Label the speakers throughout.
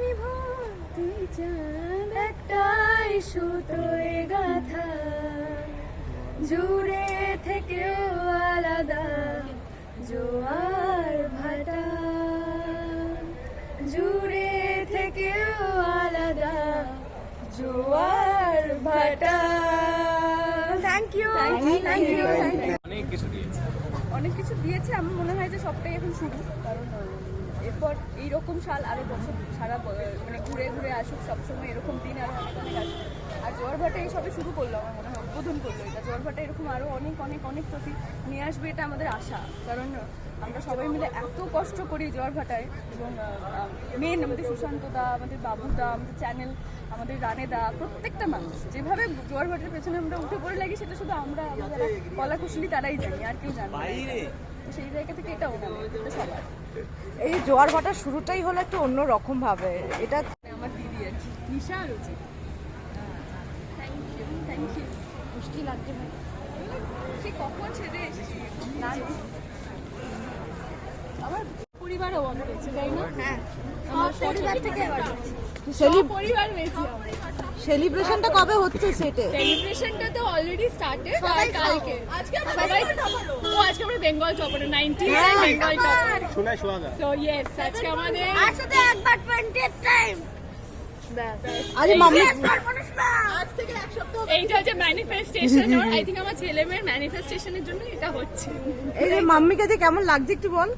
Speaker 1: আমি ভোর তুই চাঁদ একটাই সুতোয় গাথা। জুড়ে থেকেও আলাদা জোয়ার ভাটা। জুড়ে থেকেও আলাদা জোয়ার ভাটা। থ্যাংক ইউ থ্যাংক ইউ
Speaker 2: অনেক কিছু দিয়েছে।
Speaker 1: অনেক কিছু দিয়েছে। আমার মনে হয় যে সবটাই এখন শুরু। কারণ এরপর এইরকম সাল আরও বছর সারা মানে ঘুরে ঘুরে আসুক, সবসময় এরকম দিন আরও অনেক অনেক আসুক। আর জোয়ার ভাটা এই সবে শুরু করল, আমার মনে হয় উদ্বোধন করল এটা। জোয়ার ভাটা এরকম আরও অনেক অনেক অনেক ট্রফি নিয়ে আসবে এটা আমাদের আশা। কারণ আমরা সবাই মিলে এত কষ্ট করি জোয়ার ভাটায় এবং মেন আমাদের সুশান্ত দা আমাদের বাবু দা আমাদের চ্যানেল আমাদের রানে দা প্রত্যেকটা মানুষ, যেভাবে জোয়ার ভাটার পেছনে আমরা উঠে পড়ে লাগি, সেটা শুধু আমরা, আমাদের কলা কুশলী তারাই জানি, আর কেউ জানে সেই জায়গা থেকে এটা ওনাদের এটা সবার।
Speaker 3: এই জোয়ার ভাটার শুরুটাই হলো একটু অন্য রকম ভাবে। এটা
Speaker 1: আমার দিদি আর কি। নিশা আর থ্যাংক ইউ থ্যাংক ইউ
Speaker 3: মুশকিল লাগছে ভাই।
Speaker 1: সে কখন ছেড়ে এসেছি? আমার পরিবারও অনেক তাই না? হ্যাঁ। আমার পরিবার থেকে পরিবার
Speaker 3: সেলিব্রেশনটা কবে হচ্ছে সেটে
Speaker 1: সেলিব্রেশনটা তো অলরেডি স্টার্টেড আর কালকে আজকে আমরা সবাই ও আজকে আমরা বেঙ্গল টপার 19 বেঙ্গল টপার
Speaker 2: শোনায় শোনা
Speaker 1: সো ইয়েস আজকে আমাদের
Speaker 4: একসাথে একবার টোয়েন্টি টাইম
Speaker 3: আরে মাম্মি আজ থেকে এক সপ্তাহ
Speaker 1: এইটা হচ্ছে ম্যানিফেস্টেশন আই থিঙ্ক আমার ছেলে মেয়ের ম্যানিফেস্টেশনের জন্য এটা হচ্ছে
Speaker 3: এই যে মাম্মিকে যে কেমন লাগছে একটু বল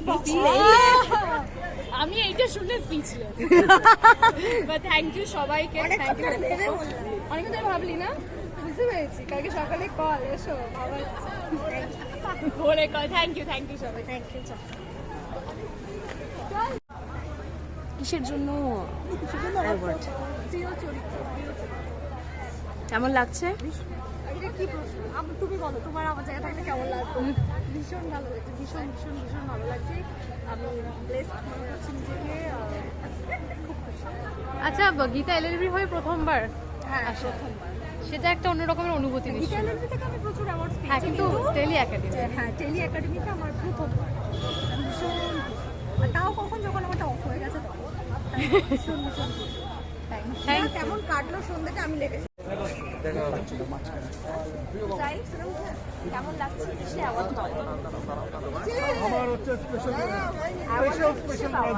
Speaker 1: এইটা শুনে স্পিচলেস বাট থ্যাংক ইউ সবাইকে থ্যাংক ইউ অনেক ধরে ভাবলি না? বুঝতে পেরেছি। কালকে সকালে কল এসো ভোরে কল থ্যাংক ইউ থ্যাংক ইউ সবাই। থ্যাংক ইউ
Speaker 3: কিসের জন্য? কেমন লাগছে?
Speaker 1: এটা কি প্রশ্ন? তুমি বলো তোমার আমার জায়গা থাকলে কেমন লাগতো? ভীষণ ভালো লাগছে ভীষণ ভীষণ ভীষণ ভালো লাগছে। আমি ব্লেসড মনে নিজেকে
Speaker 5: আচ্ছা গীতা এলএলবি হয়ে প্রথমবার?
Speaker 1: হ্যাঁ প্রথমবার।
Speaker 5: সেটা একটা অন্য রকমের অনুভূতি
Speaker 1: গীতা
Speaker 5: নিশ্চয়ই।
Speaker 1: এলএলবি থেকে আমি প্রচুর
Speaker 5: হ্যাঁ কিন্তু টেলি একাডেমি
Speaker 1: হ্যাঁ টেলি একাডেমিতে আমার প্রথমবার। ভীষণ। তাও কখন যখন আমারটা অফ হয়ে গেছে তখন। ভীষণ ভীষণ
Speaker 5: থ্যাংক
Speaker 3: কেমন কাটলো সন্ধ্যাটা আমি লেগেছি
Speaker 6: আমার হচ্ছে স্পেশাল স্পেশাল স্পেশাল করার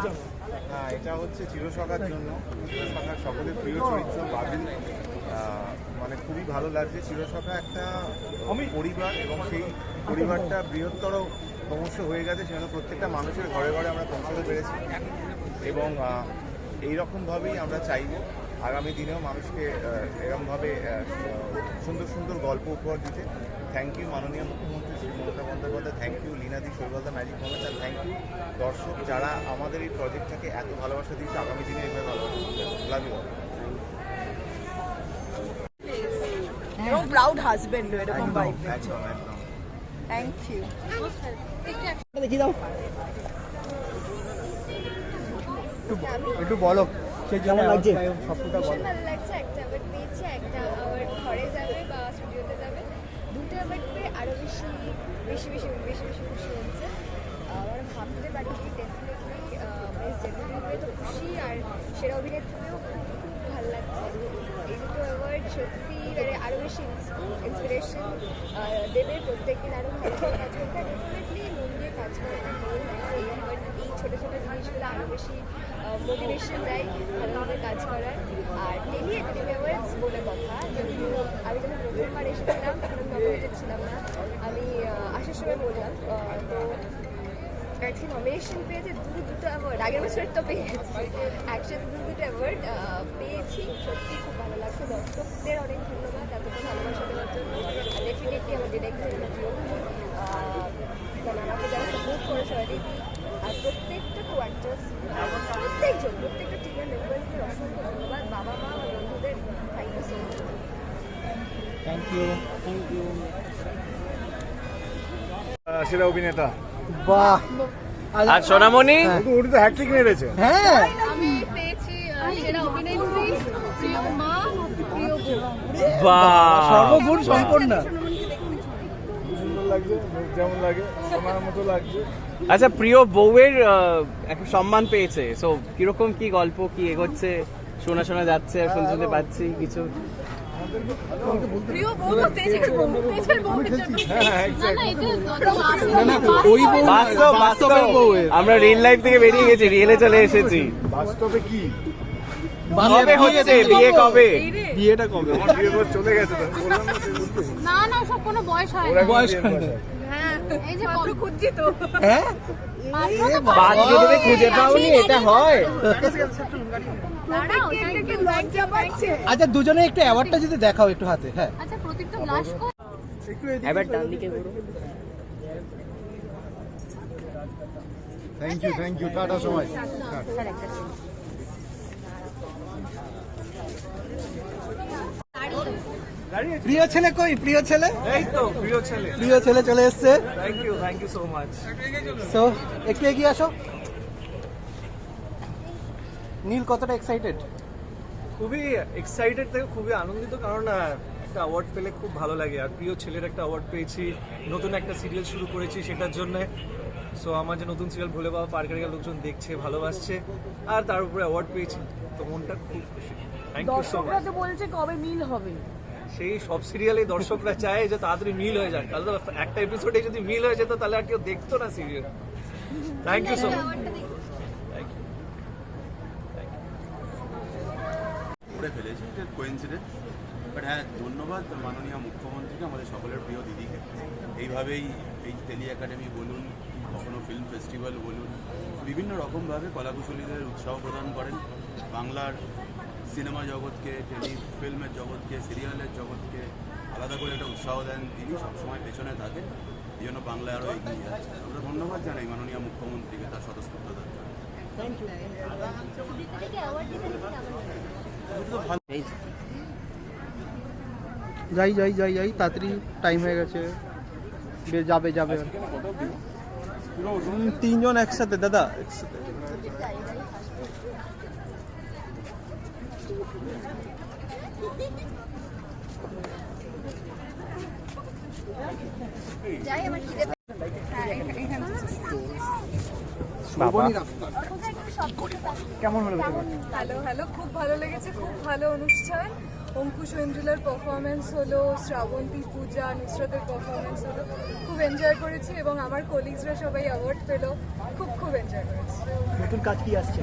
Speaker 2: হ্যাঁ এটা হচ্ছে চিরসখার জন্য। চিরসখার সকলের প্রিয় চরিত্র বাবিল মানে খুবই ভালো লাগছে। চিরসখা একটা পরিবার এবং সেই পরিবারটা বৃহত্তর ক্রমশ হয়ে গেছে সেখানে প্রত্যেকটা মানুষের ঘরে ঘরে আমরা পৌঁছাতে পেরেছি। এবং এইরকমভাবেই আমরা চাইব। আগামী দিনেও মানুষকে আহ, এরকমভাবে সুন্দর সুন্দর গল্প উপহার দিতে। থ্যাংক ইউ মাননীয় মুখ্যমন্ত্রী শ্রী মমতা বন্দ্যোপাধ্যায়। থ্যাংক ইউ লীনাদি শৈবালদা ম্যাজিক মোমেন্টস আর থ্যাংক ইউ দর্শক যারা আমাদের এই প্রজেক্টটাকে এত ভালোবাসা দিচ্ছে আগামী দিনে এইভাবে ভালোবাসা লাভ ইউ
Speaker 3: এবং প্রাউড হাজবেন্ড এরকম ভাই
Speaker 2: একদম একদম
Speaker 3: থ্যাংক ইউ
Speaker 6: একটু বলো। সে কেমন লাগছে? সবটা
Speaker 4: ভালো লাগছে একটা অ্যাওয়ার্ড পেয়েছে একটা আবার ঘরে যাবে বা স্টুডিওতে যাবে। দুটো অ্যাওয়ার্ড পেয়ে আরও বেশি বেশি বেশি বেশি বেশি খুশি হচ্ছে। আমার ভাবতে পারিনি ডেফিনেটলি বেশ জেনুইন হয়ে তো খুশি আর সেরা অভিনেত্রীও লাগছে এই দুটো অ্যাওয়ার্ড সত্যি মানে আরও বেশি ইন্সপিরেশন দেবে প্রত্যেকদিন আরও ভালো করে কাজ করতে ডেফিনেটলি মন দিয়ে কাজ করাটা এই ছোটো ছোটো জিনিসগুলো আরও বেশি মোটিভেশন দেয় ভালোভাবে কাজ করার আর টেলি একাডেমি অ্যাওয়ার্ডস বলে কথা যেহেতু আমি যখন প্রথমবার এসেছিলাম তখন নমিনেটেড ছিলাম না আমি আসার সময় বললাম তো আজকে নমিনেশন পেয়েছে দুটো দুটো অ্যাওয়ার্ড আগের বছর তো পেয়েছি। একসাথে দুটো দুটো অ্যাওয়ার্ড পেয়েছি। সত্যি খুব ভালো লাগছে। দর্শকদের অনেক ধন্যবাদ এতটা ভালোবাসা দেওয়ার জন্য। ডেফিনেটলি আমার ডিরেক্টর মানে আমাকে যারা সাপোর্ট করেছে অলরেডি আর প্রত্যেকটা কো অ্যাক্টার্স প্রত্যেকজন প্রত্যেকটা টিমের মেম্বার্সদের অসংখ্য ধন্যবাদ। বাবা মা আমার বন্ধুদের thank you so much
Speaker 6: thank you thank you
Speaker 2: সেরা অভিনেতা।
Speaker 6: বাহ।
Speaker 2: আর সোনামণি?
Speaker 6: তো হ্যাট্রিক মেরেছে। হ্যাঁ।
Speaker 1: আমি পেয়েছি সেরা অভিনেত্রী প্রিয় মা প্রিয় বোন
Speaker 6: সর্বগুণ সম্পন্ন। যেমন লাগে সোনার মতো লাগছে।
Speaker 7: আচ্ছা প্রিয় বউয়ের একটা সম্মান পেয়েছে। সো কীরকম কি গল্প কি এগোচ্ছে? শোনা শোনা যাচ্ছে আর শুনতে শুনতে পাচ্ছি কিছু।
Speaker 6: হ্যাঁ
Speaker 7: আমরা রিয়েল লাইফ থেকে বেরিয়ে গেছি রিয়েলে চলে এসেছি।
Speaker 6: বাস্তবে কি?
Speaker 7: কবে হচ্ছে? বিয়ে কবে?
Speaker 6: বিয়েটা কবে? বিয়ে চলে গেছে না
Speaker 8: না সব কোনো বয়স হয়
Speaker 6: বয়স হয়
Speaker 8: এই যে
Speaker 9: মাত্র খুঁজছি তো।
Speaker 7: বাদ দিয়ে খুঁজে পাওনি এটা হয়।
Speaker 10: আচ্ছা দুজনে একটু অ্যাওয়ার্ডটা যদি দেখাও একটু হাতে হ্যাঁ।
Speaker 8: আচ্ছা প্রতীক তো ব্লাশ কর।
Speaker 7: এবার ডান দিকে ঘুরো।
Speaker 6: Thank you thank you tata সময়
Speaker 10: প্রিয় ছেলে কই? প্রিয় ছেলে?
Speaker 6: এই তো প্রিয় ছেলে।
Speaker 10: প্রিয় ছেলে চলে এসছে।
Speaker 6: Thank you thank you so much
Speaker 10: so একটু এগিয়ে আসো। নীল কতটা এক্সাইটেড
Speaker 11: খুবই এক্সাইটেড থেকে খুবই আনন্দিত কারণ একটা অ্যাওয়ার্ড পেলে খুব ভালো লাগে। আর প্রিয় ছেলের একটা অ্যাওয়ার্ড পেয়েছি নতুন একটা সিরিয়াল শুরু করেছি সেটার জন্য। সো আমার যে নতুন সিরিয়াল ভোলে বাবা পার্কের লোকজন দেখছে ভালোবাসছে আর তার উপরে অ্যাওয়ার্ড পেয়েছি। তো মনটা খুব খুশি। থ্যাংক ইউ সো মাচ
Speaker 3: বলছে কবে মিল হবে।
Speaker 11: সেই সব সিরিয়ালে দর্শকরা চায় যে তাড়াতাড়ি মিল হয়ে যাক। তাহলে তো একটা এপিসোডে যদি মিল হয়ে যেত তাহলে আর কেউ দেখতো না serial thank you so much
Speaker 12: করে ফেলেছি এটা কোয়েন্সিডেন্ট বাট হ্যাঁ ধন্যবাদ মাননীয় মুখ্যমন্ত্রীকে আমাদের সকলের প্রিয় দিদিকে। এইভাবেই এই টেলি একাডেমি বলুন কখনো ফিল্ম ফেস্টিভ্যাল বলুন বিভিন্ন রকমভাবে কলাকুশলীদের উৎসাহ প্রদান করেন। বাংলার সিনেমা জগৎকে টেলি ফিল্মের জগৎকে সিরিয়ালের জগৎকে আলাদা করে একটা উৎসাহ দেন তিনি সবসময় পেছনে থাকেন। এই জন্য বাংলা আরও এগিয়ে যাচ্ছে। আমরা ধন্যবাদ জানাই মাননীয় মুখ্যমন্ত্রীকে তার স্বতঃস্ফূর্ততার জন্য।
Speaker 10: যাই যাই যাই যাই তাড়াতাড়ি টাইম হয়ে গেছে। যাবে যাবে। তিনজন একসাথে দাদা একসাথে। কেমন হলো?
Speaker 9: হ্যালো হ্যালো খুব ভালো লেগেছে খুব ভালো অনুষ্ঠান। অঙ্কুশ ঐন্দ্রিলার পারফরমেন্স হলো শ্রাবন্তী পূজা নুসরতের পারফরমেন্স হলো। খুব এনজয় করেছি এবং আমার কলিগসরা সবাই অ্যাওয়ার্ড পেল। খুব খুব এনজয় করেছি।
Speaker 10: নতুন কাজ কি আসছে?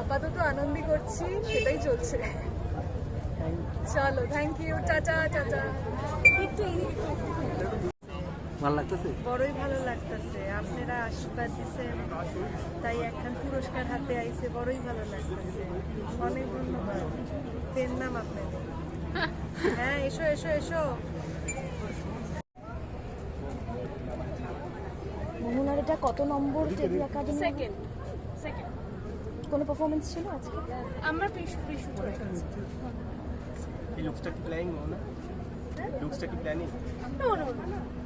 Speaker 9: আপাতত আনন্দি করছি সেটাই চলছে। চলো থ্যাংক ইউ টাটা টাটা।
Speaker 10: ভালো লাগতেছে?
Speaker 3: বড়ই ভালো লাগতেছে। আপনারা আশীর্বাদ দিচ্ছেন তাই একখান পুরস্কার হাতে আইছে বড়ই ভালো লাগতেছে। অনেক ধন্যবাদ। পেন নাম আপনাদের। হ্যাঁ এসো এসো এসো।
Speaker 9: মোহনার এটা কত number tele academy? Second second কোনো পারফরমেন্স ছিল আজকে? আমরা প্রিশু প্রিশু করেছি।
Speaker 10: এই লুকসটা কি প্ল্যানিং না? লুকসটা কি planning
Speaker 9: no no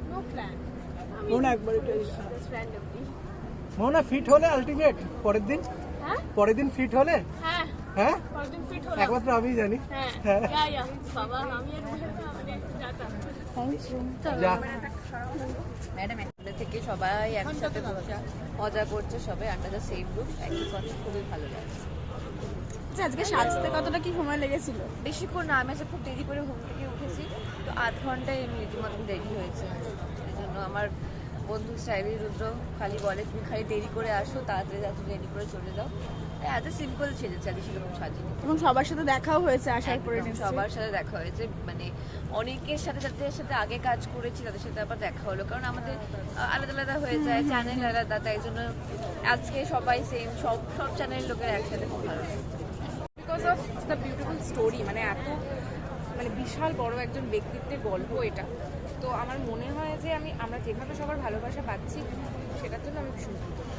Speaker 9: no plan
Speaker 10: Mona একবার এটা
Speaker 9: র্যান্ডমলি
Speaker 10: মোনা ফিট হলে আলটিমেট পরের দিন?
Speaker 9: হ্যাঁ?
Speaker 10: পরের দিন ফিট হলে?
Speaker 9: হ্যাঁ।
Speaker 10: হ্যাঁ?
Speaker 9: কয়েকদিন ফিট হলো
Speaker 10: একমাত্র আমি জানি।
Speaker 9: হ্যাঁ।
Speaker 10: হ্যাঁ।
Speaker 9: ইয়া ইয়া বাবা আমি আর মানে
Speaker 3: ম্যাডাম একটা থেকে সবাই একসাথে বসে মজা করছে সবাই আন্ডার দ্য সেম রুম একই কথা খুবই ভালো লাগছে।
Speaker 9: আচ্ছা, আজকে সাজতে কতটা কি সময় লেগেছিল?
Speaker 3: বেশিক্ষণ না আমি খুব দেরি করে ঘুম থেকে উঠেছি। তো আধ ঘন্টায় আমি রীতিমতন দেরি হয়েছে। এই জন্য আমার বন্ধু স্টাইলি রুদ্র খালি বলে তুমি খালি দেরি করে আসো তাড়াতাড়ি তাড়াতাড়ি রেডি করে চলে যাও। এত সিম্পল সেজেছে আর সেরকম সাজিনি
Speaker 9: এবং সবার সাথে দেখাও হয়েছে আসার পরে
Speaker 3: সবার সাথে দেখা হয়েছে। মানে অনেকের সাথে যাদের সাথে আগে কাজ করেছি তাদের সাথে আবার দেখা হলো। কারণ আমাদের আলাদা আলাদা হয়ে যায় চ্যানেল আলাদা তাই জন্য আজকে সবাই সেম সব সব চ্যানেলের লোকের একসাথে খুব ভালো লাগে
Speaker 8: because of the beautiful story মানে এত মানে বিশাল বড় একজন ব্যক্তিত্বের গল্প এটা। তো আমার মনে হয় যে আমি আমরা যেভাবে সবার ভালোবাসা পাচ্ছি সেটার জন্য আমি ভীষণ কৃতজ্ঞ।